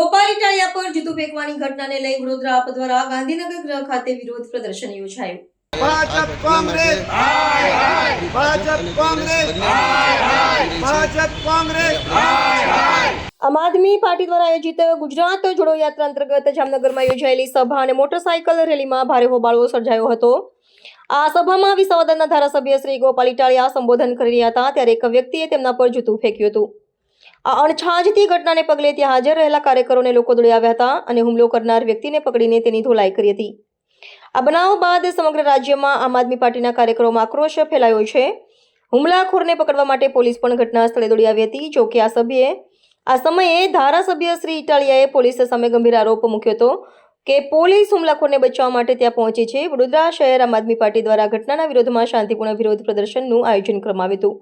ગોપાલ ઇટાલિયા પર જૂતું ફેંકવાની ઘટનાને લઈ વડોદરા આપ દ્વારા ગાંધીનગર ગ્રહ ખાતે વિરોધ પ્રદર્શન યોજાયું. ભાજપ કોંગ્રેસ! ભાજપ કોંગ્રેસ! ભાજપ કોંગ્રેસ! આમ આદમી પાર્ટી દ્વારા આયોજિત ગુજરાત જોડો યાત્રા અંતર્ગત જામનગરમાં યોજાયેલી સભા અને મોટરસાયકલ રેલીમાં ભારે હોબાળો સર્જાયો હતો. આ સભામાં વિસાવદરના ધારાસભ્ય શ્રી ગોપાલ ઇટાલિયા સંબોધન કરી રહ્યા હતા. ત્યારે એક વ્યક્તિએ તેમના પર જૂતું ફેંક્યું હતું. આ અણછાજતી ઘટનાને પગલે ત્યાં હાજર રહેલા કાર્યકરોને લોકો દોડી આવ્યા હતા અને હુમલો કરનાર વ્યક્તિને પકડીને તેની ધોલાઈ કરી હતી. આ બનાવ બાદ સમગ્ર રાજ્યમાં આમ આદમી પાર્ટીના કાર્યકરોમાં આક્રોશ ફેલાયો છે. હુમલાખોરને પકડવા માટે પોલીસ પણ ઘટના સ્થળે દોડી આવી હતી, જો કે આ સભ્યે, આ સમયે ધારાસભ્ય શ્રી ઇટાલિયાએ પોલીસ સામે ગંભીર આરોપ મૂક્યો હતો કે પોલીસ હુમલાખોરને બચાવવા માટે ત્યાં પહોંચી છે. વડોદરા શહેર આમ આદમી પાર્ટી દ્વારા ઘટનાના વિરોધમાં શાંતિપૂર્ણ વિરોધ પ્રદર્શનનું આયોજન કરવામાં આવ્યું હતું.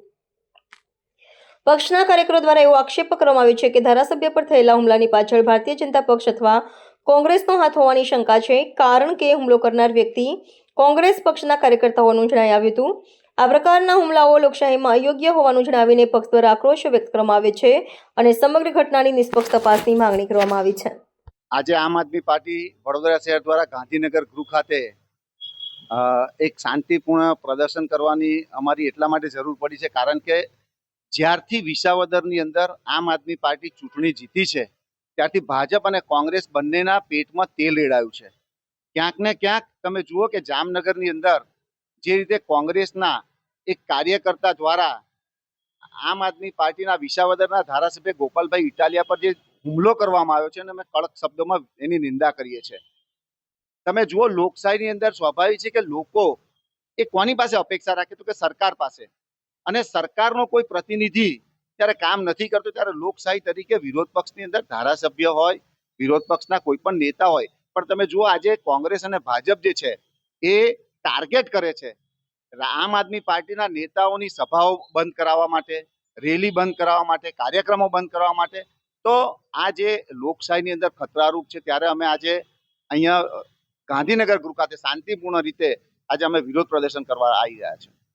પક્ષના કાર્યકરો દ્વારા એવો આક્ષેપ કરવામાં આવ્યો છે કે ધારાસભ્ય પર થયેલા હુમલાની પાછળ ભારતીય જનતા પક્ષ અથવા કોંગ્રેસનો હાથ હોવાની શંકા છે, કારણ કે હુમલો કરનાર વ્યક્તિ કોંગ્રેસ પક્ષના કાર્યકર્તા હોવાનું જણાઈ આવ્યું હતું. આ પ્રકારના હુમલાઓ લોકશાહીમાં અયોગ્ય હોવાનું જણાવીને પક્ષ દ્વારા આક્રોશ વ્યક્ત કરવામાં આવે છે અને સમગ્ર ઘટનાની નિષ્પક્ષ તપાસની માંગણી કરવામાં આવી છે. આજે આમ આદમી પાર્ટી વડોદરા શહેર દ્વારા ગાંધીનગર ગૃહ ખાતે એક શાંતિપૂર્ણ પ્રદર્શન કરવાની અમારી એટલા માટે જરૂર પડી છે, કારણ કે જ્યારથી વિસાવદરની અંદર આમ આદમી પાર્ટી ચૂંટણી જીતી છે, ત્યારથી ભાજપ અને કોંગ્રેસ બંનેના પેટમાં તેલ રેડાયું છે. ક્યાંક ને ક્યાંક તમે જુઓ કે જામનગરની અંદર જે રીતે કોંગ્રેસના એક કાર્યકર્તા દ્વારા આમ આદમી પાર્ટીના વિસાવદરના ધારાસભ્ય ગોપાલભાઈ ઇટાલિયા પર જે હુમલો કરવામાં આવ્યો છે, અને અમે કડક શબ્દોમાં એની નિંદા કરીએ છીએ. તમે જુઓ લોકશાહીની અંદર સ્વાભાવિક છે કે લોકો એ કોની પાસે અપેક્ષા રાખે તો કે સરકાર પાસે? અને સરકારનો કોઈ પ્રતિનિધિ જ્યારે કામ નથી કરતો, ત્યારે લોકશાહી તરીકે વિરોધ પક્ષની અંદર ધારાસભ્ય હોય, વિરોધ પક્ષના કોઈ પણ નેતા હોય. પણ તમે જુઓ આજે કોંગ્રેસ અને ભાજપ જે છે, એ ટાર્ગેટ કરે છે. આમ આદમી પાર્ટીના નેતાઓની સભાઓ બંધ કરાવવા માટે, રેલી બંધ કરાવવા માટે, કાર્યક્રમો બંધ કરવા માટે. તો આ જે લોકશાહીની અંદર ખતરારૂપ છે, ત્યારે અમે આજે અહીંયા ગાંધીનગર ગૃહ ખાતે શાંતિપૂર્ણ રીતે આજે અમે વિરોધ પ્રદર્શન કરવા આવી રહ્યા છીએ.